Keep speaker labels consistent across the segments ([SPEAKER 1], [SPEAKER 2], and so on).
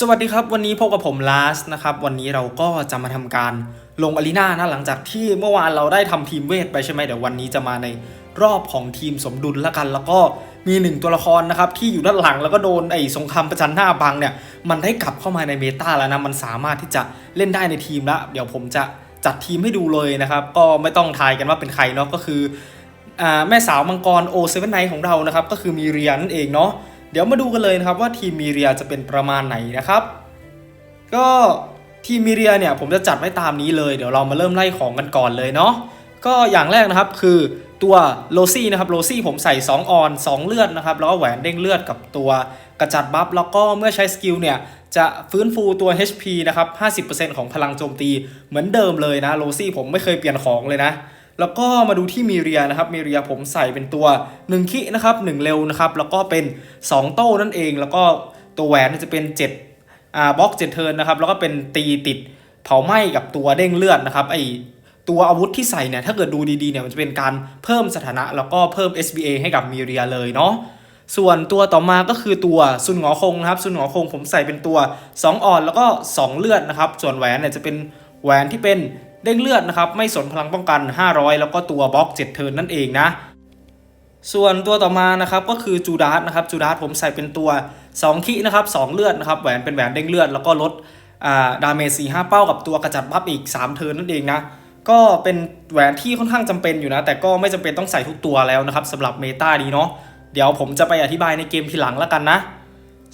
[SPEAKER 1] สวัสดีครับ วันนี้พบกับผมลาสนะครับ วันนี้เราก็จะมาทำการลงอารีนานะหลังจากที่เมื่อวานเราได้ทำทีมเวทไปใช่ไหมเดี๋ยววันนี้จะมาในรอบของทีมสมดุลละกัน แล้วก็มีหนึ่งตัวละครนะครับที่อยู่ด้านหลังแล้วก็โดนไอ้สงครามประจันหน้าบังเนี่ยมันได้กลับเข้ามาในเมตาแล้วนะมันสามารถที่จะเล่นได้ในทีมล้วเดี๋ยวผมจะจัดทีมให้ดูเลยนะครับ ก็ไม่ต้องทายกันว่าเป็นใครเนาะก็คืออ่าแม่สาวมังกรโอเซเว่นไนของเรานะครับก็คือมีเรียนั่นเองเนาะ เดี๋ยวมาดูกันเลยนะครับว่าทีมมีเรียจะเป็นประมาณไหนนะครับ ก็ทีมมีเรียเนี่ยผมจะจัดไว้ตามนี้เลย เดี๋ยวเรามาเริ่มไล่ของกันก่อนเลยเนาะก็อย่างแรกนะครับคือตัวโลซี่นะครับโลซี่ผมใส่ 2 ออน 2 เลือดนะครับแล้วก็แหวนเด้งเลือดกับตัวกระจัดบัฟแล้วก็เมื่อใช้สกิลเนี่ยจะฟื้นฟูตัว HP นะครับ 50%ของพลังโจมตีเหมือนเดิมเลยนะโลซี่ผมไม่เคยเปลี่ยนของเลยนะ แล้วก็มาดูที่มีเรียนะครับมีเรียผมใส่เป็นตัว1คินะครับ1เร็วนะครับแล้วก็เป็น 2 โต้นั่นเอง แล้วก็ตัวแหวนจะเป็น7อ่าบล็อกเจ็ดเทิร์นนะครับแล้วก็เป็นตีติดเผาไหม้กับตัวเด้งเลือดนะครับไอตัวอาวุธที่ใส่เนี่ยถ้าเกิดดูดีๆเนี่ยมันจะเป็นการเพิ่มสถานะ แล้วก็เพิ่ม SBA ให้กับมีเรียเลยเนาะส่วนตัวต่อมาก็คือตัวซุนหงอคงนะครับซุนหงอคงผมใส่เป็นตัว 2 อ่อนแล้วก็ 2 เลือดนะครับ ส่วนแหวนเนี่ยจะเป็นแหวนที่เป็น เด้งเลือดนะครับไม่สนพลังป้องกัน 500 แล้วก็ตัวบล็อก7เทิร์นนั่นเองนะส่วนตัวต่อมานะครับก็คือจูดาสนะครับจูดาสผมใส่เป็นตัว2คีนะครับ2เลือดนะครับแหวนเป็นแหวนเด้งเลือด แล้วก็ลดดาเมจสี่ห้าเป้ากับตัวกระจัดบัฟอีก 3 เทิร์นนั่นเองนะก็เป็นแหวนที่ค่อนข้างจำเป็นอยู่นะ แต่ก็ไม่จำเป็นต้องใส่ทุกตัวแล้วนะครับสำหรับเมตานี้เนาะเดี๋ยวผมจะไปอธิบายในเกมทีหลังแล้วกันนะ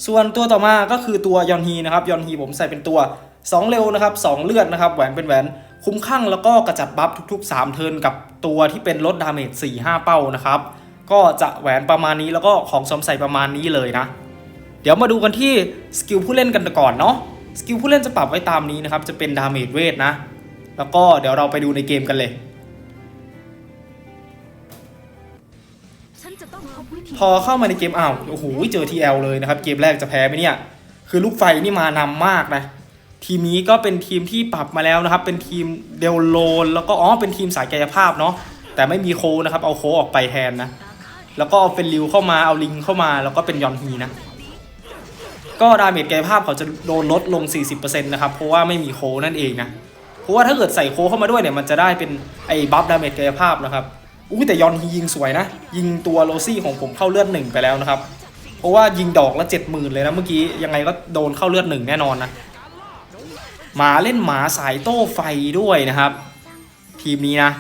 [SPEAKER 1] ส่วนตัวต่อมาก็คือตัวยอนฮีนะครับยอนฮีผมใส่เป็นตัว 2 เร็วนะครับ2เลือดนะครับแหวนเป็นแหวน คุ้มข้างแล้วก็กระจัดบัฟทุกๆ 3 เทินกับตัวที่เป็นลดดาเมจ4 5 เป้านะครับ ก็จะแหวนประมาณนี้แล้วก็ของสมใส่ประมาณนี้เลยนะ เดี๋ยวมาดูกันที่สกิลผู้เล่นกันก่อนเนาะสกิลผู้เล่นจะปรับไว้ตามนี้นะครับ จะเป็นดาเมจเวทนะ แล้วก็เดี๋ยวเราไปดูในเกมกันเลย
[SPEAKER 2] พบวิธี
[SPEAKER 1] พอเข้ามาในเกมอ้าวโอ้โหเจอ TL เลยนะครับ เกมแรกจะแพ้ไหมเนี่ย คือลูกไฟนี่มานำมากนะ ทีมนี้ก็เป็นทีมที่ปรับมาแล้วนะครับ เป็นทีมเดลโลน แล้วก็อ๋อเป็นทีมสายกายภาพเนาะแต่ไม่มีโคนะครับ เอาโคออกไปแทนนะ แล้วก็เอาเป็นริวเข้ามาเอาลิงเข้ามาแล้วก็เป็นยอนฮีนะ ก็ดาเมจกายภาพเขาจะโดนลดลง 40%นะครับ เพราะว่าไม่มีโคนั่นเองนะเพราะว่าถ้าเกิดใส่โคเข้ามาด้วยเนี่ยมันจะได้เป็นไอ้บัฟดาเมจกายภาพนะครับอุ้ยแต่ยอนฮียิงสวยนะ ยิงตัวโรซี่ของผมเข้าเลือดหนึ่งไปแล้วนะครับ เพราะว่ายิงดอกละเจ็ดหมื่นเลยนะเมื่อกี้ยังไงก็โดนเข้าเลือดหนึ่งแน่นอนนะ หมาเล่นหมาสายโต้ไฟด้วยนะครับ ทีมนี้นะ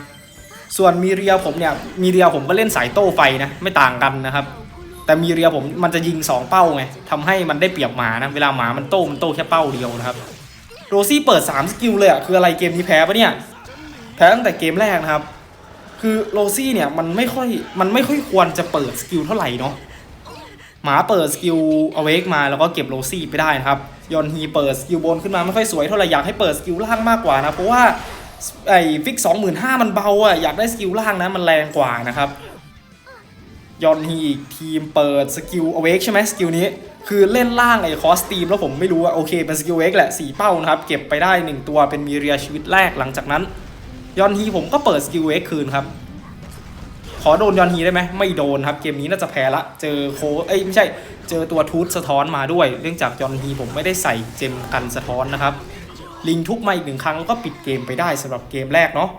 [SPEAKER 1] ส่วนมีเรียผมเนี่ยมีเรียผมก็เล่นสายโต้ไฟนะไม่ต่างกันนะครับ แต่มีเรียผมมันจะยิง 2 เป้าไงทำให้มันได้เปรียบหมานะเวลาหมามันโต้มันโต้แค่เป้าเดียวนะครับโรซี่เปิด 3 สกิลเลยอะคืออะไรเกมนี้แพ้ปะเนี่ยแพ้ตั้งแต่เกมแรกนะครับ คือโรซี่เนี่ยมันไม่ค่อยมันไม่ค่อยควรจะเปิดสกิลเท่าไหร่เนาะ หมาเปิดสกิลเอาเวกมาแล้วก็เก็บโรซี่ไปได้นะครับยอนฮีเปิดสกิลบนขึ้นมาไม่ค่อยสวยเท่าไหร่อยากให้เปิดสกิลล่างมากกว่านะเพราะว่าไอ้ฟิกสองหมื่นห้ามันเบาอะอยากได้สกิลล่างนะมันแรงกว่านะครับยอนฮีอีกทีมเปิดสกิลอเวกใช่ไหมสกิลนี้คือเล่นล่างไอ้คอสตีมแล้วผมไม่รู้อะโอเคเป็นสกิลเวกแหละสี่เป้านะครับเก็บไปได้1ตัวเป็นมีเรียชีวิตแรกหลังจากนั้น ยอนฮีผมก็เปิดสกิลเวกคืนครับ ขอโดนยอนฮีได้ไหมไม่โดนครับ เกมนี้น่าจะแพ้ละ เจอโคเอ้ยไม่ใช่ เจอตัวทูตสะท้อนมาด้วย เนื่องจากยอนฮีผมไม่ได้ใส่เจมกันสะท้อนนะครับ ลิงทุกมาอีกหนึ่งครั้งก็ปิดเกมไปได้สำหรับเกมแรกเนาะ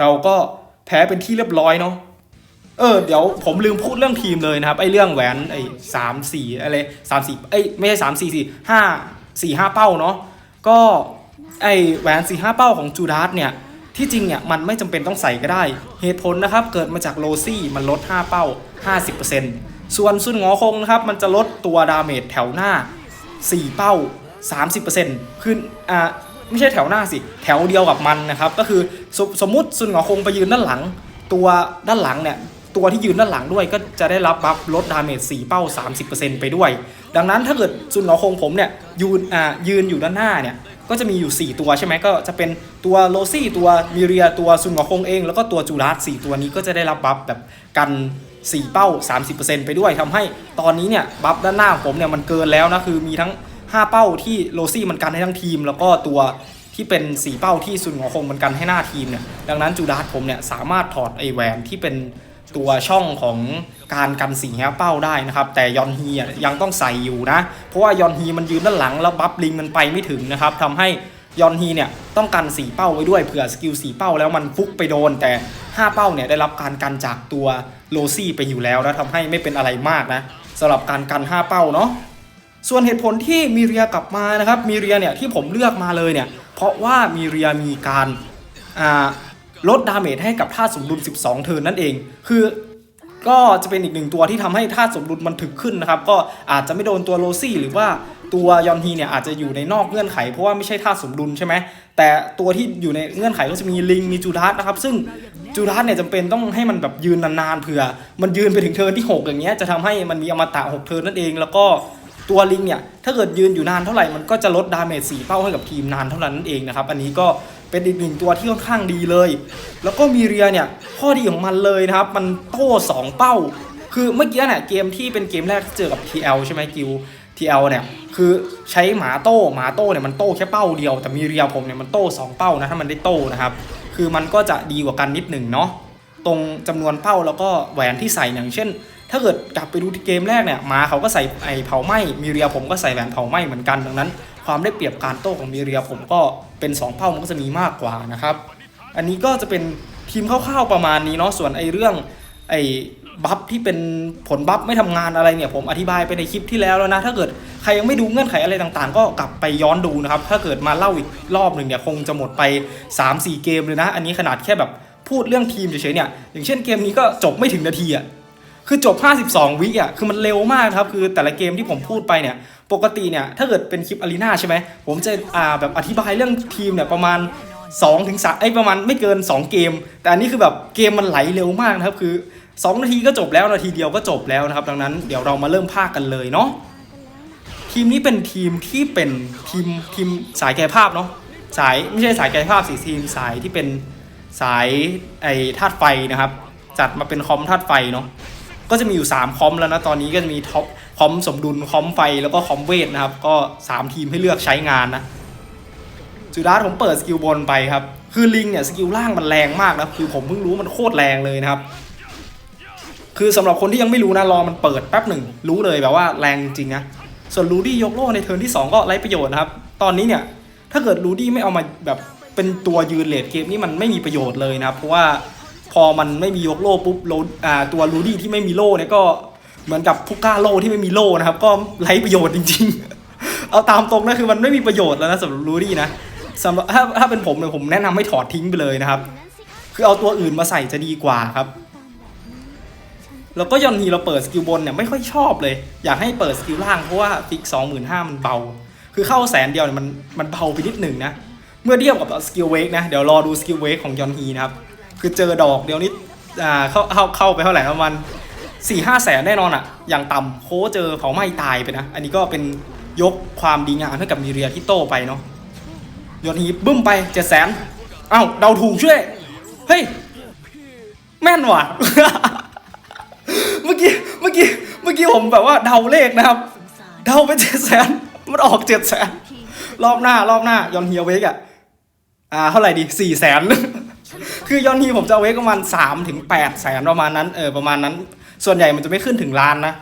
[SPEAKER 1] เราก็แพ้เป็นที่เรียบร้อยเนาะ เออเดี๋ยวผมลืมพูดเรื่องทีมเลยนะครับไอ้เรื่องแหวนไอ้สามสี่อะไรสามสี่เอ้ไม่ใช่สามสี่สี่ห้าสี่ห้าเป้าเนาะ ก็ไอ้แหวนสี่ห้าเป้าของจูดาสเนี่ย ที่จริงเนี่ยมันไม่จำเป็นต้องใส่ก็ได้ เหตุผลนะครับเกิดมาจากโลซี่มันลด 5 เป้า 50%ส่วนซุนงอคงนะครับมันจะลดตัวดาเมจแถวหน้า 4 เป้า 30%ขึ้นอ่าไม่ใช่แถวหน้าสิ แถวเดียวกับมันนะครับ ก็คือสมสมมุติซุนงอคงไปยืนด้านหลัง ตัวด้านหลังเนี่ยตัวที่ยืนด้านหลังด้วยก็จะได้รับบัฟลดดาเมจ4เป้า 30%ไปด้วย ดังนั้นถ้าเกิดซุนงอคงผมเนี่ยยืนอ่ายืนอยู่ด้านหน้าเนี่ย ก็จะมีอยู่ 4 ตัวใช่ไหมก็จะเป็นตัวโลซี่ตัวมิเรียตัวซุนหงอคงเอง แล้วก็ตัวจูราส4ตัวนี้ก็จะได้รับบัฟแบบกัน4 เป้า 30%ไปด้วยทำให้ตอนนี้เนี่ยบัฟด้านหน้าของผมเนี่ยมันเกินแล้วนะคือมีทั้ง 5 เป้าที่โลซี่มันกันให้ทั้งทีม แล้วก็ตัวที่เป็น4เป้าที่ซุนหงอคงมันกันให้หน้าทีมเนี่ยดังนั้นจูราสผมเนี่ยสามารถถอดไอแหวนที่เป็น ตัวช่องของการกันสีแฮเป้าได้นะครับ แต่ยอนฮียังต้องใส่อยู่นะ เพราะว่ายอนฮีมันยืนด้านหลังแล้วบัฟลิงมันไปไม่ถึงนะครับทำให้ยอนฮีเนี่ยต้องกันสีเป้าไว้ด้วยเผื่อสกิลสีเป้าแล้วมันฟุกไปโดน แต่ 5 เป้าเนี่ยได้รับการกันจากตัวโลซี่ไปอยู่แล้วนะทำให้ไม่เป็นอะไรมากนะสำหรับการกัน 5 เป้าเนาะส่วนเหตุผลที่มีเรียกลับมานะครับมีเรียเนี่ยที่ผมเลือกมาเลยเนี่ยเพราะว่ามีเรียมีการอ่า ลดดาเมจให้กับธาสมดุล 12 เทิร์นนั่นเอง คือก็จะเป็นอีกหนึ่งตัวที่ทำให้ธาสมดุลมันถึกขึ้นนะครับ ก็อาจจะไม่โดนตัวโรซี่ หรือว่าตัวยอนฮีเนี่ยอาจจะอยู่ในนอกเงื่อนไข เพราะว่าไม่ใช่ธาสมดุลใช่ไหมแต่ตัวที่อยู่ในเงื่อนไขก็จะมีลิงมีจูดัสนะครับ ซึ่งจูดัสเนี่ยจำเป็นต้องให้มันแบบยืนนานๆเผื่อ มันยืนไปถึงเทิร์นที่ 6 อย่างเงี้ยจะทำให้มันมีอมตะ6เทิร์นนั่นเองแล้วก็ตัวลิงเนี่ยถ้าเกิดยืนอยู่นานเท่าไหร่มันก็จะลดดาเมจ4เป้าให้กับทีมนานเท่านั้นนั่นเองนะครับอันนี้ก็ เป็นอีกหนึ่งตัวที่ค่อนข้างดีเลย แล้วก็มีเรียเนี่ยข้อดีของมันเลยนะครับ มันโต้2เป้า คือเมื่อกี้เนี่ยเกมที่เป็นเกมแรกที่เจอกับ TL ใช่ไหมกิว TL เนี่ยคือใช้หมาโต้หมาโต้เนี่ยมันโต้แค่เป้าเดียว แต่มีเรียผมเนี่ยมันโต้สองเป้านะถ้ามันได้โต้นะครับคือมันก็จะดีกว่ากันนิดหนึ่งเนาะตรงจำนวนเป้าแล้วก็แหวนที่ใส่อย่างเช่น ถ้าเกิดกลับไปดูที่เกมแรกเนี่ยมาเขาก็ใส่ไอเผาไหม้มีเรียผมก็ใส่แหวนเผาไหม้เหมือนกันดังนั้น ความได้เปรียบการโต้ของมีเรียผมก็ เป็น 2 เป้ามันก็จะมีมากกว่านะครับ อันนี้ก็จะเป็นทีมคร่าวๆประมาณนี้เนาะส่วนไอ้เรื่องไอ้บัฟที่เป็นผลบัฟไม่ทำงานอะไรเนี่ยผมอธิบายไปในคลิปที่แล้วแล้วนะถ้าเกิดใครยังไม่ดูเงื่อนไขอะไรต่างๆ ก็กลับไปย้อนดูนะครับ ถ้าเกิดมาเล่าอีกรอบหนึ่งเนี่ยคงจะหมดไป 3-4 เกมเลยนะ อันนี้ขนาดแค่แบบพูดเรื่องทีมเฉยๆเนี่ยอย่างเช่นเกมนี้ก็จบไม่ถึงนาทีอะ คือจบ 52 วิอะ คือมันเร็วมากครับ คือแต่ละเกมที่ผมพูดไปเนี่ย ปกติเนี่ย ถ้าเกิดเป็นคลิปอารีนาใช่ไหม ผมจะอ่าแบบอธิบายเรื่องทีมเนี่ยประมาณ2ถึง3ไอ้ยประมาณไม่เกิน 2 เกม แต่อันนี้คือแบบเกมมันไหลเร็วมากนะครับ คือ 2 นาทีก็จบแล้ว นาทีเดียวก็จบแล้วนะครับ ดังนั้นเดี๋ยวเรามาเริ่มภาคกันเลยเนาะ ทีมนี้เป็นทีมที่เป็นทีมทีมสายกายภาพเนาะ สายไม่ใช่สายกายภาพสิทีมสายที่เป็นสายไอ้ธาตุไฟนะครับ จัดมาเป็นคอมธาตุไฟเนาะ ก็จะมีอยู่ 3 คอมแล้วนะ ตอนนี้ก็จะมีท็อปคอมสมดุลคอมไฟแล้วก็คอมเวทนะครับ ก็ 3 ทีมให้เลือกใช้งานนะจูดาสผมเปิดสกิลบนไปครับ คือลิงเนี่ยสกิลล่างมันแรงมากนะคือผมเพิ่งรู้มันโคตรแรงเลยนะครับ คือสำหรับคนที่ยังไม่รู้นะรอมันเปิดแป๊บหนึ่งรู้เลยแบบว่าแรงจริงนะส่วนรูดี้ยกโล่ในเทิร์นที่ 2 ก็ไร้ประโยชน์นะครับ ตอนนี้เนี่ยถ้าเกิดรูดี้ไม่เอามาแบบเป็นตัวยืนเลดเกมนี่มันไม่มีประโยชน์เลยนะครับเพราะว่า อมันไม่มียกโล่ปุ๊บโลอ่าตัวรูดี้ที่ไม่มีโล่เนี่ยก็เหมือนกับพุก้าโล่ที่ไม่มีโล่นะครับ ก็ไร้ประโยชน์จริง ๆ เอาตามตรงนะคือมันไม่มีประโยชน์แล้วนะสำหรับรูดี้นะสำหรับถ้าถ้าเป็นผมเนี่ยผมแนะนำให้ถอดทิ้งไปเลยนะครับ คือเอาตัวอื่นมาใส่จะดีกว่าครับ แล้วก็ยอนฮีเราเปิดสกิลบนเนี่ยไม่ค่อยชอบเลย อยากให้เปิดสกิลล่างเพราะว่าฟิกสองหมื่นห้ามันเบา คือเข้าแสนเดียวเนี่ยมันมันเบาไปนิดหนึ่งนะเมื่อเทียบกับสกิลเวกนะ เดี๋ยวรอดูสกิลเวกของยอนฮีนะครับ คือเจอดอกเดียวนี้อ่าเข้าเข้าเข้าไปเท่าไหร่ประมาณสี่ห้าแสนแน่นอนอะอย่างต่ำโคเจอเผาไหม้ตายไปนะ อันนี้ก็เป็นยกความดีงามให้กับมีเรียที่โตไปเนาะยอนฮีบึ้มไปเจ็ดแสนเอ้าเดาถูกช่วย เฮ้ย แม่นว่ะ เมื่อกี้เมื่อกี้เมื่อกี้ผมแบบว่าเดาเลขนะครับ เดาไปเจ็ดแสนมันออกเจ็ดแสนรอบหน้ารอบหน้ายอนเฮียเวกอะ อ่า เท่าไหร่ดีสี่แสน คือยอนฮีผมจะเอาเวกประมาณสามถึงแปดแสนประมาณนั้นเออประมาณนั้น ส่วนใหญ่มันจะไม่ขึ้นถึงล้านนะ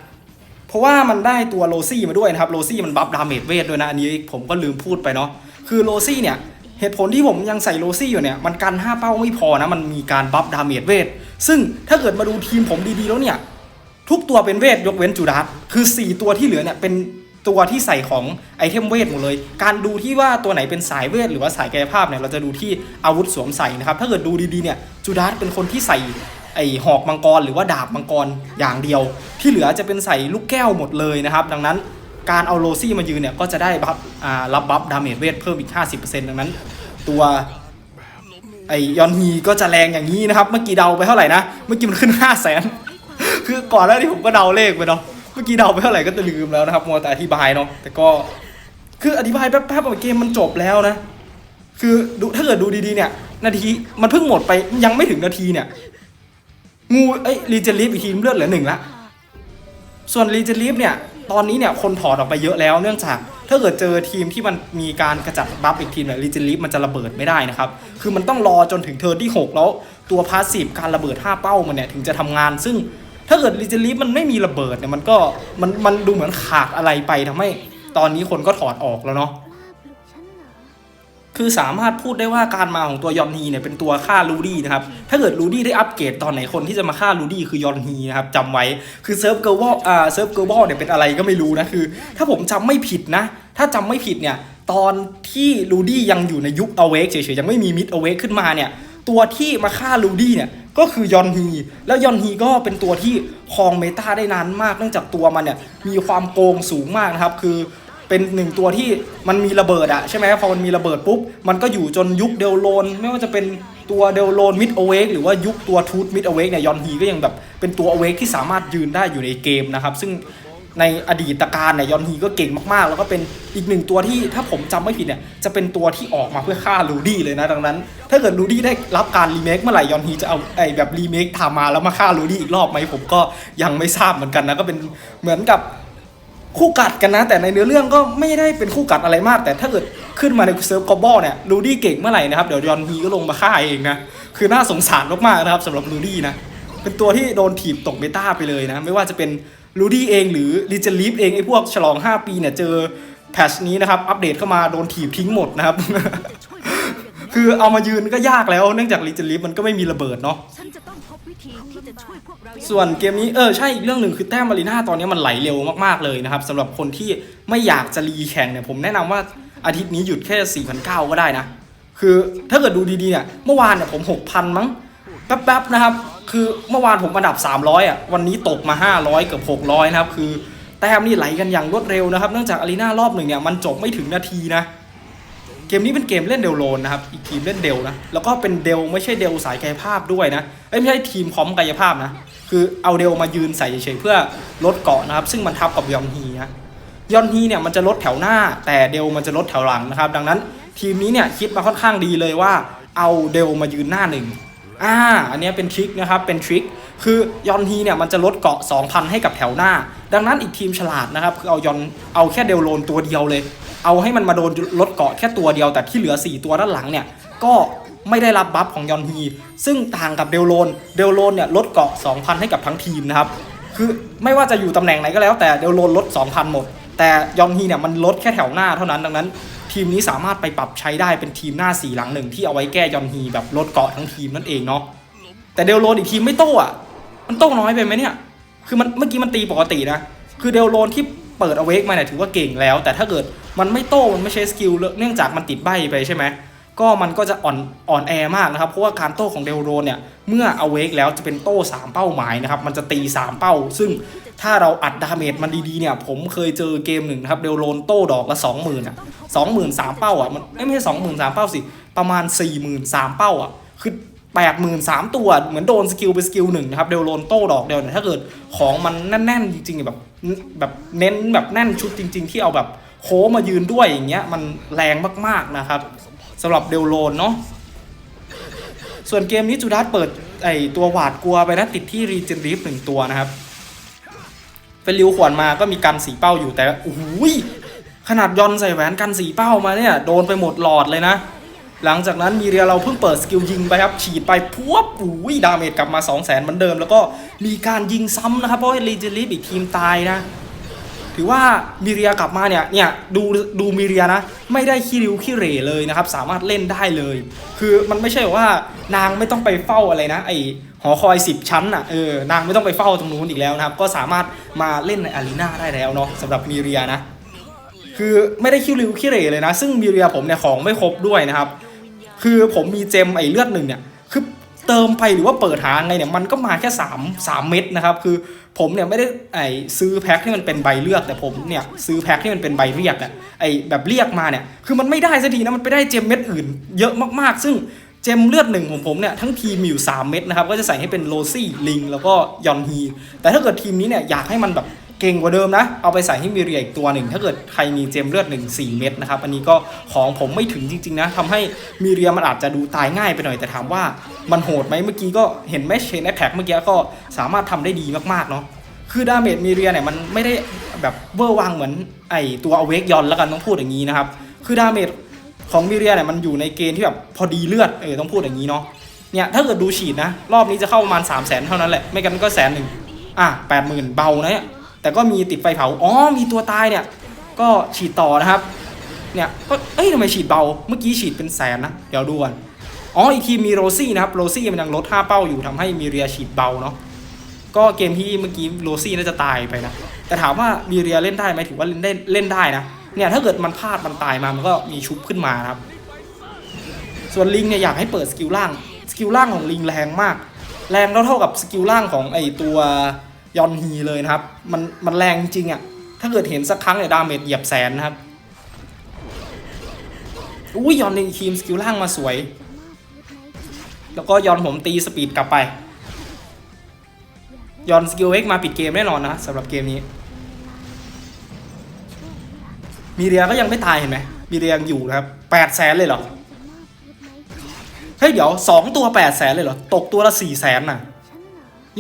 [SPEAKER 1] เพราะว่ามันได้ตัวโรซี่มาด้วยนะครับโรซี่มันบัฟดาเมจเวทด้วยนะอันนี้ผมก็ลืมพูดไปเนาะคือโรซี่เนี่ยเหตุผลที่ผมยังใส่โรซี่อยู่เนี่ยมันกัน 5 เป้าไม่พอนะมันมีการบัฟดาเมจเวทซึ่งถ้าเกิดมาดูทีมผมดีๆแล้วเนี่ยทุกตัวเป็นเวทยกเว้นจูดาสคือ 4 ตัวที่เหลือเนี่ยเป็น ตัวที่ใส่ของไอเทมเวทหมดเลย การดูที่ว่าตัวไหนเป็นสายเวทหรือว่าสายกายภาพเนี่ยเราจะดูที่อาวุธสวมใส่นะครับถ้าเกิดดูดีๆเนี่ยจูดาสเป็นคนที่ใส่ไอหอกมังกรหรือว่าดาบมังกรอย่างเดียว ที่เหลือจะเป็นใส่ลูกแก้วหมดเลยนะครับ ดังนั้นการเอาโรซี่มายืนเนี่ยก็จะได้บัฟรับบัฟดาเมจเวทเพิ่มอีก 50%ดังนั้น ตัวไอยอนฮีก็จะแรงอย่างนี้นะครับ เมื่อกี้เดาไปเท่าไหร่นะ เมื่อกี้มันขึ้น 5 0 0แสนคือก่อนหน้านี้ผมก็เดาเลขไปเนาะ เมื่อกี้เดาไปเท่าไหร่ก็จะลืมแล้วนะครับมัวแต่อธิบายเนาะแต่ก็คืออธิบายแป๊บๆเกมมันจบแล้วนะ คือดูถ้าเกิดดูดีๆเนี่ย นาทีมันเพิ่งหมดไปยังไม่ถึงนาทีเนี่ย งูเอ้ยรีเจนลิฟอีกทีมเลือดเหลือหนึ่งละส่วนรีเจนลิฟเนี่ย ตอนนี้เนี่ยคนถอดออกไปเยอะแล้วเนื่องจากถ้าเกิดเจอทีมที่มันมีการกระจัดบัฟอีกทีมเนี่ยลิจิลิฟมันจะระเบิดไม่ได้นะครับ คือมันต้องรอจนถึงเทิร์ที่6แล้วตัวพาสซีฟการระเบิด5เป้ามันเนี่ยถึงจะทำงานซึ่ง ถ้าเกิดลิจิลิฟมันไม่มีระเบิดเนี่ยมันก็มันมันดูเหมือนขาดอะไรไปทำให้ตอนนี้คนก็ถอดออกแล้วเนาะคือสามารถพูดได้ว่าการมาของตัวยอนฮีเนี่ยเป็นตัวฆ่าลูดี้นะครับ ถ้าเกิดลูดี้ได้อัปเกรดตอนไหนคนที่จะมาฆ่าลูดี้คือยอนฮีนะครับจำไว้ คือเซิร์ฟเกิร์ลอ่าเซิร์ฟเกิร์ลเนี่ยเป็นอะไรก็ไม่รู้นะคือ ถ้าผมจำไม่ผิดนะ ถ้าจำไม่ผิดเนี่ย ตอนที่ลูดี้ยังอยู่ในยุคอเวกเฉยๆ ยังไม่มีมิดอเวกขึ้นมาเนี่ย ตัวที่มาฆ่าลูดี้เนี่ย ก็คือยอนฮี แล้วยอนฮีก็เป็นตัวที่คลองเมตาได้นานมากเนื่องจากตัวมันเนี่ยมีความโกงสูงมากนะครับ คือเป็นหนึ่งตัวที่มันมีระเบิดอะใช่ไหมพอมันมีระเบิดปุ๊บ มันก็อยู่จนยุคเดลโลน ไม่ว่าจะเป็นตัวเดลโลนมิดอเวกหรือว่ายุคตัวทูตมิดอเวกเนี่ยยอนฮีก็ยังแบบเป็นตัวอเวกที่สามารถยืนได้อยู่ในเกมนะครับ ซึ่ง ในอดีตการเนี่ยยอนฮีก็เก่งมากๆ แล้วก็เป็นอีกหนึ่งตัวที่ถ้าผมจำไม่ผิดเนี่ยจะเป็นตัวที่ออกมาเพื่อฆ่าลูดี้เลยนะดังนั้น ถ้าเกิดลูดี้ได้รับการรีเมคเมื่อไหร่ยอนฮีจะเอาไอ้แบบรีเมคทำมาแล้วมาฆ่าลูดี้อีกรอบไหมผมก็ยังไม่ทราบเหมือนกันนะก็เป็นเหมือนกับคู่กัดกันนะ แต่ในเนื้อเรื่องก็ไม่ได้เป็นคู่กัดอะไรมาก แต่ถ้าเกิดขึ้นมาในเซิร์ฟกอบอลเนี่ยลูดี้เก่งเมื่อไหร่นะครับเดี๋ยวยอนฮีก็ลงมาฆ่าเองนะคือน่าสงสารมากๆนะครับสำหรับลูดี้นะเป็นตัวที่โดนถีบตกเบต้าไปเลยนะไม่ว่าจะเป็น ลูดี้เองหรือลิจลีฟเองไอ้พวกฉลอง 5 ปีเนี่ยเจอแพทชนี้นะครับ อัปเดตเข้ามาโดนถีบทิ้งหมดนะครับ คือเอามายืนก็ยากแล้วเนื่องจากลิจลีฟมันก็ไม่มีระเบิดเนาะ
[SPEAKER 2] ฉันจะต้องพบวิธีที่จะช่วยพวกเรา
[SPEAKER 1] ส่วนเกมนี้เออใช่อีกเรื่องหนึ่งคือแต้มมารีนาตอนนี้มันไหลเร็วมากๆเลยนะครับสำหรับคนที่ไม่อยากจะรีแข่งเนี่ยผมแนะนำว่าอาทิตย์นี้หยุดแค่4,900ก็ได้นะ คือถ้าเกิดดูดีๆเนี่ยเมื่อวานเนี่ยผม 6,000 มั้งแป๊บๆนะครับ คือเมื่อวานผมอันดับ 300 อะ วันนี้ตกมา 500 เกือบ 600 นะครับ คือแต้มนี่ไหลกันอย่างรวดเร็วนะครับ เนื่องจากอารีนารอบหนึ่งเนี่ยมันจบไม่ถึงนาทีนะ เกมนี้เป็นเกมเล่นเดลโลนนะครับ อีกทีมเล่นเดลนะ แล้วก็เป็นเดลไม่ใช่เดลสายกายภาพด้วยนะเอ้ยไม่ใช่ทีมพร้อมกายภาพนะ คือเอาเดลมายืนใส่เฉยๆเพื่อลดเกาะนะครับ ซึ่งมันทับกับยอนฮีนะ ยอนฮีเนี่ยมันจะลดแถวหน้า แต่เดลมันจะลดแถวหลังนะครับ ดังนั้นทีมนี้เนี่ยคิดมาค่อนข้างดีเลยว่าเอาเดลมายืนหน้าหนึ่ง อ่าอันเนี้ยเป็นทริคนะครับเป็นทริคคือยอนฮีเนี่ยมันจะลดเกาะ 2,000 ให้กับแถวหน้า ดังนั้นอีกทีมฉลาดนะครับคือเอายอนเอาแค่เดลโลนตัวเดียวเลย เอาให้มันมาโดนลดเกาะแค่ตัวเดียวแต่ที่เหลือ 4 ตัวด้านหลังเนี่ยก็ไม่ได้รับบัฟของยอนฮี ซึ่งต่างกับเดลโลนเดลโลนเนี่ยลดเกาะ 2,000 ให้กับทั้งทีมนะครับคือไม่ว่าจะอยู่ตำแหน่งไหนก็แล้วแต่เดลโลนลด 2,000 หมด แต่ยอนฮีเนี่ยมันลดแค่แถวหน้าเท่านั้นดังนั้น ทีมนี้สามารถไปปรับใช้ได้เป็นทีมหน้าสี่หลังหนึ่งที่เอาไว้แก้ยอนฮีแบบลดเกาะทั้งทีมนั่นเองเนาะแต่เดลโลนอีกทีมไม่โต้อะมันโต้น้อยไปไหมเนี่ย คือมันเมื่อกี้มันตีปกตินะ คือเดลโลนที่เปิดเอาเวกมาเนี่ยถือว่าเก่งแล้ว แต่ถ้าเกิดมันไม่โต้มันไม่ใช้สกิลเนื่องจากมันติดใบไปใช่ไหมก็มันก็จะอ่อนอ่อนแอมากนะครับ เพราะว่าการโต้ของเดลโลนเนี่ย เมื่อเอาเวกแล้วจะเป็นโต้ 3 เป้าหมายนะครับ มันจะตี 3 เป้า ซึ่ง ถ้าเราอัดดาเมจมันดีๆเนี่ย ผมเคยเจอเกมหนึ่งครับ เดลโลนโต้ดอกละ20,000อะ20,000 3เป้าอะมันไม่ใช่20,000 3เป้าสิ ประมาณ40,000 3เป้าอะ คือแปดหมื่นสามตัวเหมือนโดนสกิลไปสกิลหนึ่งนะครับ เดลโลนโต้ดอกเดียวเนี่ยถ้าเกิดของมันแน่นๆจริงๆแบบแบบเน้นแบบแน่นชุดจริง ๆ ที่เอาแบบโค้มายืนด้วยอย่างเงี้ยมันแรงมากๆนะครับสำหรับเดลโลนเนาะส่วนเกมนี้จูดัสเปิดไอตัวหวาดกลัวไปนะติดที่รีเจนรีฟหนึ่งตัวนะครับ เป็นริวขวนมาก็มีกันสีเป้าอยู่แต่โอ้โหยขนาดยอนใส่แหวนกันสีเป้ามาเนี่ยโดนไปหมดหลอดเลยนะ หลังจากนั้นมีเรียเราเพิ่งเปิดสกิลยิงไปครับฉีดไปพวบอุ้ยดาเมจกลับมา 2 0 0แสนเหมือนเดิม แล้วก็มีการยิงซ้ำนะครับเพราะว่าลีเจลิฟอีกทีมตายนะ ถือว่ามีเรียกลับมาเนี่ยเนี่ยดูดูมีเรียนะ ไม่ได้ขี้ริ้วขี้เหร่เลยนะครับ สามารถเล่นได้เลย คือมันไม่ใช่ว่านางไม่ต้องไปเฝ้าอะไรนะ ไอหอคอย 10 ชั้นอะเออนางไม่ต้องไปเฝ้าตรงนู้นอีกแล้วนะครับ ก็สามารถมาเล่นในอารีนาได้แล้วเนาะสำหรับมีเรียนะ คือไม่ได้คิวริ้วขี้เหร่เลยนะ ซึ่งมีเรียผมเนี่ยของไม่ครบด้วยนะครับ คือผมมีเจมไอเลือดหนึ่งเนี่ย เติมไปหรือว่าเปิดหาไงเนี่ยมันก็มาแค่3 3เม็ดนะครับคือผมเนี่ยไม่ได้ไอซื้อแพ็คที่มันเป็นใบเลือกแต่ผมเนี่ยซื้อแพ็คที่มันเป็นใบเรียกอะไอแบบเรียกมาเนี่ยคือมันไม่ได้สักทีนะมันไปได้เจมเม็ดอื่น เยอะมากๆ ซึ่งเจมเลือดหนึ่งของผมเนี่ยทั้งทีมมีอยู่3เม็ดนะครับก็จะใส่ให้เป็นโรซี่ลิงแล้วก็ยอนฮีแต่ถ้าเกิดทีมนี้เนี่ยอยากให้มันแบบ เก่งกว่าเดิมนะ เอาไปใส่ให้มีเรียอีกตัวหนึ่ง ถ้าเกิดใครมีเจมเลือด 1 4 เม็ดนะครับ อันนี้ก็ของผมไม่ถึงจริง ๆ นะทำให้มีเรียมันอาจจะดูตายง่ายไปหน่อยแต่ถามว่ามันโหดไหมเมื่อกี้ก็เห็นแมชเชนแอคแท็กเมื่อกี้ก็สามารถทำได้ดีมากๆเนาะคือดาเมจมีเรียเนี่ยมันไม่ได้แบบเวอร์วังเหมือนไอตัวอเวกยอนแล้วกันต้องพูดอย่างนี้นะครับคือดาเมจของมิเรียเนี่ยมันอยู่ในเกณฑ์ที่แบบพอดีเลือดเออต้องพูดอย่างนี้เนาะเนี่ยถ้าเกิดดูฉีดนะ รอบนี้จะเข้าประมาณ 3 0 0 0 0นเท่านั้นแหละ ไม่กันก็แสนหนึ่งอะแปดหมื่นเบานะเนี่ย แต่ก็มีติดไฟเผา อ๋อ มีตัวตายเนี่ย ก็ฉีดต่อนะครับ เนี่ยก็เอ้ยทำไมฉีดเบา เมื่อกี้ฉีดเป็นแสนนะ เดี๋ยวดูก่อนอ๋อ อีกทีมมีโรซี่นะครับ โรซี่มันยังลด5เป้าอยู่ทำให้มีเรียฉีดเบาเนาะ ก็เกมที่เมื่อกี้โรซี่น่าจะตายไปนะ แต่ถามว่ามีเรียเล่นได้ไหมถือว่าเล่นได้เล่นได้นะ เนี่ยถ้าเกิดมันพลาดมันตายมา มันก็มีชุบขึ้นมาครับ ส่วนลิงเนี่ยอยากให้เปิดสกิลล่าง สกิลล่างของลิงแรงมาก แรงเท่าๆกับสกิลล่างของไอตัว ยอนฮีเลยนะครับ มันมันแรงจริงๆอะ่ะ ถ้าเกิดเห็นสักครั้งเนี่ยดาเมจเหยียบแสนนะครับ อุ้ยยอนในทีมสกิลล่างมาสวย แล้วก็ยอนผมตีสปีดกลับไปยอนสกิลเอ็กมาปิดเกมแน่นอนนะสำหรับเกมนี้ มีเรียก็ยังไม่ตายเห็นไหมมีเรียยังอยู่นะครับแปดแสนเลยเหรอ เฮ้ยเดี๋ยวสองตัวแปดแสนเลยเหรอ ตกตัวละสี่แสนน่ะ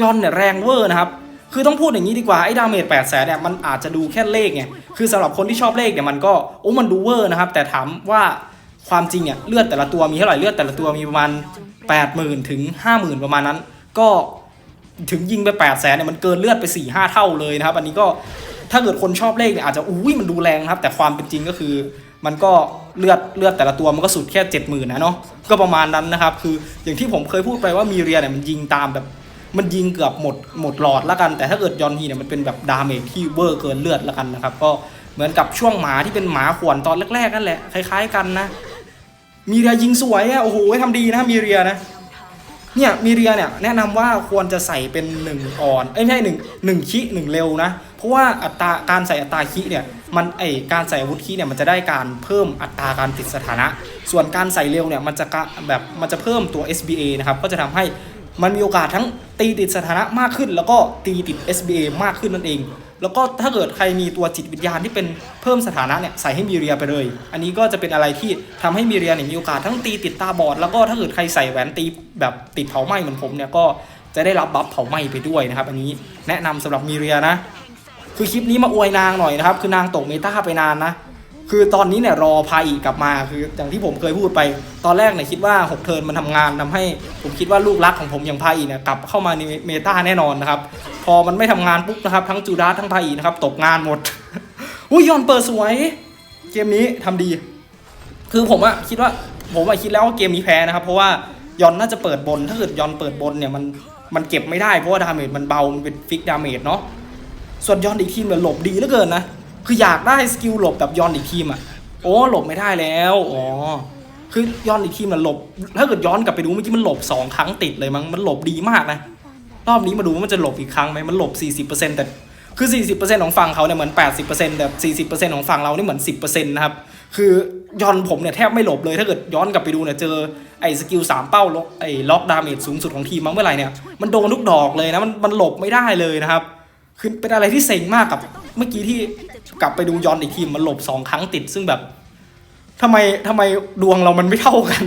[SPEAKER 1] ยอนเนี่ยแรงเวอร์นะครับ คือต้องพูดอย่างนี้ดีกว่า ไอ้ดาเมจแปดแสนเนี่ยมันอาจจะดูแค่เลขไงคือสำหรับคนที่ชอบเลขเนี่ยมันก็โอ้มันดูเวอร์นะครับ แต่ถามว่าความจริงเนี่ยเลือดแต่ละตัวมีเท่าไหร่เลือดแต่ละตัวมีประมาณแปดหมื่นถึงห้าหมื่นประมาณนั้น ก็ถึงยิงไปแปดแสนเนี่ยมันเกินเลือดไปสี่ห้าเท่าเลยนะครับ อันนี้ก็ถ้าเกิดคนชอบเลขเนี่ยอาจจะอุ้ยมันดูแรงนะครับ แต่ความเป็นจริงก็คือ มันก็เลือดเลือดแต่ละตัวมันก็สุดแค่เจ็ดหมื่นนะเนาะก็ประมาณนั้นนะครับ คืออย่างที่ผมเคยพูดไปว่ามีเรียเนี่ยมันยิงตามแบบ มันยิงเกือบหมดหมดหลอดแล้วกัน แต่ถ้าเกิดยอนฮีเนี่ยมันเป็นแบบดาเมจที่เวอร์เกินเลือดแล้วกันนะครับ ก็เหมือนกับช่วงหมาที่เป็นหมาข่วนตอนแรกๆนั่นแหละคล้ายๆกันนะมีเรียยิงสวยอะโอ้โหทำดีนะมีเรียนะเนี่ยมีเรียเนี่ยแนะนำว่าควรจะใส่เป็นหนึ่งอ่อนเอ้ยไม่ใช่หนึ่งหนึ่งคิหนึ่งเร็วนะ เพราะว่าอัตราการใส่อัตราคิเนี่ยมันไอการใส่อาวุธคิเนี่ยมันจะได้การเพิ่มอัตราการติดสถานะ ส่วนการใส่เร็วเนี่ยมันจะกะแบบมันจะเพิ่มตัว SBA นะครับก็จะทำให้ มันมีโอกาสทั้งตีติดสถานะมากขึ้น แล้วก็ตีติด SBA มากขึ้นนั่นเอง แล้วก็ถ้าเกิดใครมีตัวจิตวิญญาณที่เป็นเพิ่มสถานะเนี่ยใส่ให้มีเรียไปเลย อันนี้ก็จะเป็นอะไรที่ทำให้มีเรียเนี่ยมีโอกาสทั้งตีติดตาบอด แล้วก็ถ้าเกิดใครใส่แหวนตีแบบติดเผาไหม้เหมือนผมเนี่ยก็จะได้รับบัฟเผาไหม้ไปด้วยนะครับอันนี้แนะนำสำหรับมีเรียนะ คือคลิปนี้มาอวยนางหน่อยนะครับคือนางตกเมตาไปนานนะ คือตอนนี้เนี่ยรอพาอีกกลับมาคืออย่างที่ผมเคยพูดไป ตอนแรกเนี่ยคิดว่า6เทิร์นมันทำงานทำให้ ผมคิดว่าลูกรักของผมอย่างพาอีเนี่ยกลับเข้ามาในเมตาแน่นอนนะครับ พอมันไม่ทำงานปุ๊บนะครับ ทั้งจูดาทั้งพาอีนะครับตกงานหมดอุ้ยยอนเปิดสวย เกมนี้ทำดี คือผมอะคิดว่าผมอะคิดแล้วว่าเกมนี้แพ้นะครับ เพราะว่ายอนน่าจะเปิดบน ถ้าเกิดยอนเปิดบนเนี่ยมันมันเก็บไม่ได้เพราะว่าดาเมจมันเบามันเป็นฟิกดาเมจเนาะส่วนยอนอีกทีมเนี่ยหลบดีเหลือเกินนะ คืออยากได้สกิลหลบแบบยอนอีกทีมอะโอ้หลบไม่ได้แล้วอ๋อคือยอนอีกทีมมันหลบ ถ้าเกิดย้อนกลับไปดูเมื่อกี้มันหลบสองครั้งติดเลยมั้งมันหลบดีมากนะรอบนี้มาดูว่ามันจะหลบอีกครั้งไหมมันหลบ 40%แต่คือ 40%ของฝั่งเขาเนี่ยเหมือน 80%แต่40%ของฝั่งเรานี่เหมือน 10%นะครับ คือยอนผมเนี่ยแทบไม่หลบเลย ถ้าเกิดย้อนกลับไปดูเนี่ยเจอไอ้สกิลสามเป้าล็อกไอ้ล็อกดาเมจสูงสุดของทีมมั้งเมื่อไหร่เนี่ย มันโดนทุกดอกเลยนะ มันมันหลบไม่ได้เลยนะครับ คือเป็นอะไรที่เซ็งมากกับเมื่อกี้ที่ กลับไปดูย้อนอีกทีมมันหลบสองครั้งติด ซึ่งแบบทำไมทำไมดวงเรามันไม่เท่ากัน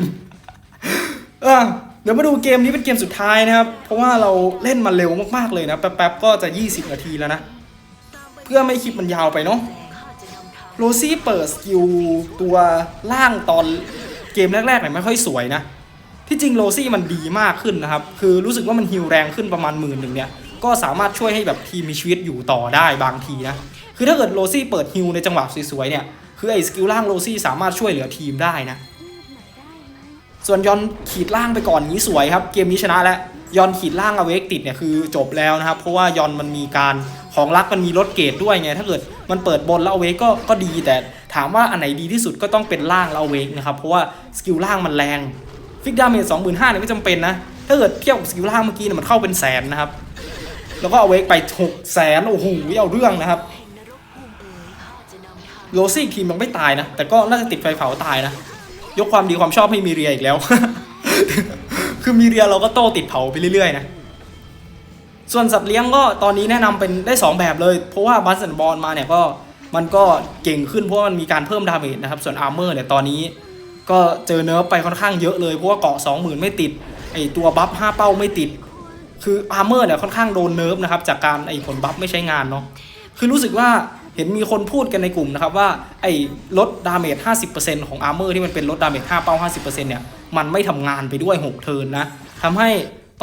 [SPEAKER 1] เออเดี๋ยวมาดูเกมนี้เป็นเกมสุดท้ายนะครับ เพราะว่าเราเล่นมาเร็วมากๆเลยนะ แป๊บๆก็จะ 20 นาทีแล้วนะ เพื่อไม่ให้คลิปมันยาวไปเนาะโรซี่เปิดสกิลตัวล่างตอนเกมแรกๆเนี่ยไม่ค่อยสวยนะ ที่จริงโรซี่มันดีมากขึ้นนะครับ คือรู้สึกว่ามันฮิวแรงขึ้นประมาณหมื่นหนึ่งเนี่ย ก็สามารถช่วยให้แบบทีมมีชีวิตอยู่ต่อได้บางทีนะ คือถ้าเกิดโรซี่เปิดฮิวในจังหวะสวยๆเนี่ย คือไอ้สกิลล่างโรซี่สามารถช่วยเหลือทีมได้นะ ส่วนยอนขีดล่างไปก่อนนี้สวยครับ เกมนี้ชนะแล้วยอนขีดล่างเอาเวกติดเนี่ยคือจบแล้วนะครับ เพราะว่ายอนมันมีการของรักมันมีลดเกรดด้วยไง ถ้าเกิดมันเปิดบนแล้วเอาเวกก็ก็ดีแต่ถามว่าอันไหนดีที่สุดก็ต้องเป็นล่างแล้วเอาเวกนะครับ เพราะว่าสกิลล่างมันแรงฟิกดาเมจสองหมื่นห้าเนี่ยไม่จำเป็นนะ ถ้าเกิดเทียบกับสกิลล่างเมื่อกี้เนี่ยมันเข้าเป็นแสนนะครับ แล้วก็เอาเวกไปหกแสนโอ้โหเอาเรื่องนะครับ โรซี่ทีมยังไม่ตายนะ แต่ก็น่าจะติดไฟเผาตายนะ ยกความดีความชอบให้มีเรียอีกแล้ว คือมีเรียเราก็โตติดเผาไปเรื่อยๆนะ ส่วนสัตว์เลี้ยงก็ตอนนี้แนะนำเป็นได้ 2 แบบเลย เพราะว่าบัสเซนบอลมาเนี่ยก็มันก็เก่งขึ้นเพราะว่ามันมีการเพิ่มดาเมจนะครับ ส่วนอาร์เมอร์เนี่ยตอนนี้ ก็เจอเนิร์ฟไปค่อนข้างเยอะเลย เพราะว่าเกาะ20,000 ไม่ติด ไอตัวบัฟ5เป้าไม่ติด คืออาร์เมอร์เนี่ยค่อนข้างโดนเนิร์ฟนะครับจากการไอผลบัฟไม่ใช้งานเนาะ คือรู้สึกว่า เห็นมีคนพูดกันในกลุ่มนะครับว่าไอ้ลดดาเมจ 50%ของอาร์เมอร์ที่มันเป็นลดดาเมจ5เป้า 50%เนี่ยมันไม่ทำงานไปด้วย 6 เทิร์นนะทำให้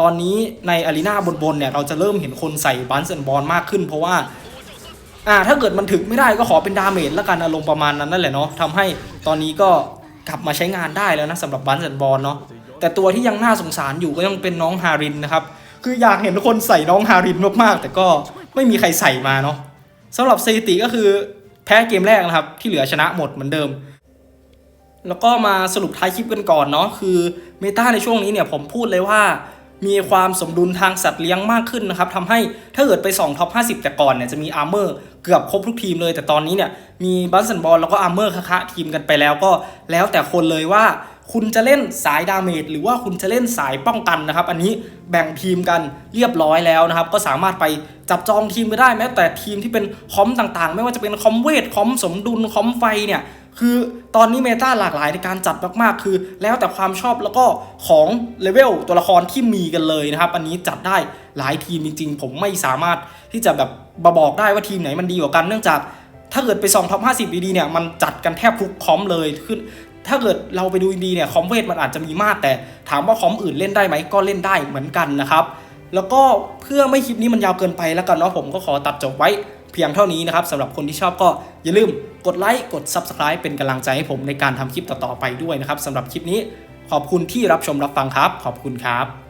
[SPEAKER 1] ตอนนี้ในอารีนาบนๆเนี่ยเราจะเริ่มเห็นคนใส่บันส์แอนบอลมากขึ้น เพราะว่าอ่าถ้าเกิดมันถึงไม่ได้ก็ขอเป็นดาเมจแล้วกันอารมณ์ประมาณนั้นนั่นแหละเนาะทำให้ตอนนี้ก็กลับมาใช้งานได้แล้วนะสำหรับบันส์แอนบอลเนาะแต่ตัวที่ยังน่าสงสารอยู่ก็ยังเป็นน้องฮารินนะครับคืออยากเห็นคนใส่น้องฮารินมากๆ แต่ก็ไม่มีใครใส่มาเนาะ สำหรับสถิติก็คือแพ้เกมแรกนะครับ ที่เหลือชนะหมดเหมือนเดิม แล้วก็มาสรุปท้ายคลิปกันก่อนเนาะคือเมตาในช่วงนี้เนี่ยผมพูดเลยว่ามีความสมดุลทางสัตว์เลี้ยงมากขึ้นนะครับทำให้ถ้าเกิดไป2ท็อป 50 แต่ก่อนเนี่ยจะมีอาร์เมอร์เกือบครบทุกทีมเลย แต่ตอนนี้เนี่ยมีบัสสันบอลแล้วก็อาร์เมอร์คะๆทีมกันไปแล้วก็แล้วแต่คนเลยว่า คุณจะเล่นสายดาเมจหรือว่าคุณจะเล่นสายป้องกันนะครับ อันนี้แบ่งทีมกันเรียบร้อยแล้วนะครับ ก็สามารถไปจับจองทีมก็ได้แม้แต่ทีมที่เป็นคอมต่างๆ ไม่ว่าจะเป็นคอมเวทคอมสมดุลคอมไฟเนี่ยคือตอนนี้เมตาหลากหลายในการจัดมากๆ คือ แล้วแต่ความชอบแล้วก็ของเลเวลตัวละครที่มีกันเลยนะครับ อันนี้จัดได้หลายทีมจริง ๆ ผมไม่สามารถที่จะแบบมาบอกได้ว่าทีมไหนมันดีกว่ากันเนื่องจากถ้าเกิดไปส่องท็อป 50 ดีๆเนี่ย มันจัดกันแทบทุกคอมเลยขึ้น ถ้าเกิดเราไปดูดีเนี่ยคอมเวทมันอาจจะมีมากแต่ ถามว่าคอมอื่นเล่นได้ไหมก็เล่นได้เหมือนกันนะครับ แล้วก็เพื่อไม่คลิปนี้มันยาวเกินไปแล้วกันเนาะผมก็ขอตัดจบไว้เพียงเท่านี้นะครับสำหรับคนที่ชอบก็อย่าลืมกดไลค์กด Subscribe เป็นกำลังใจให้ผมในการทำคลิปต่อๆไปด้วยนะครับสำหรับคลิปนี้ขอบคุณที่รับชมรับฟังครับ ขอบคุณครับ